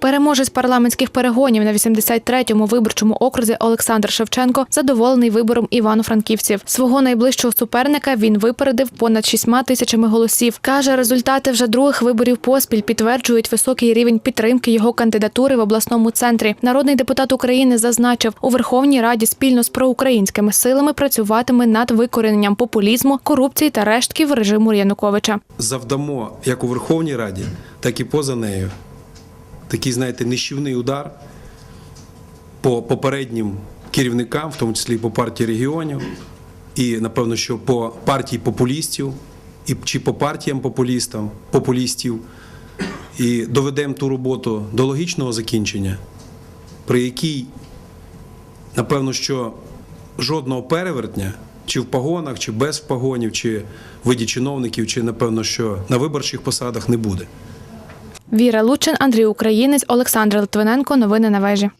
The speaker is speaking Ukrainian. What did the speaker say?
Переможець парламентських перегонів на 83-му виборчому окрузі Олександр Шевченко задоволений вибором івано-франківців. Свого найближчого суперника він випередив понад шістьма тисячами голосів. Каже, результати вже других виборів поспіль підтверджують високий рівень підтримки його кандидатури в обласному центрі. Народний депутат України зазначив, у Верховній Раді спільно з проукраїнськими силами працюватиме над викорененням популізму, корупції та рештків режиму Януковича. завдамо як у Верховній Раді, так і поза нею. Такий, знаєте, нищівний удар по попереднім керівникам, в тому числі і по партії регіонів, і напевно, що по партії популістів, і чи по партіям популістам, популістів, і доведемо ту роботу до логічного закінчення, при якій, напевно, що жодного перевертня, чи в погонах, чи без погонів, чи в виді чиновників, чи напевно, що на виборчих посадах не буде. Віра Лучин, Андрій Українець, Олександр Литвиненко. Новини на вежі.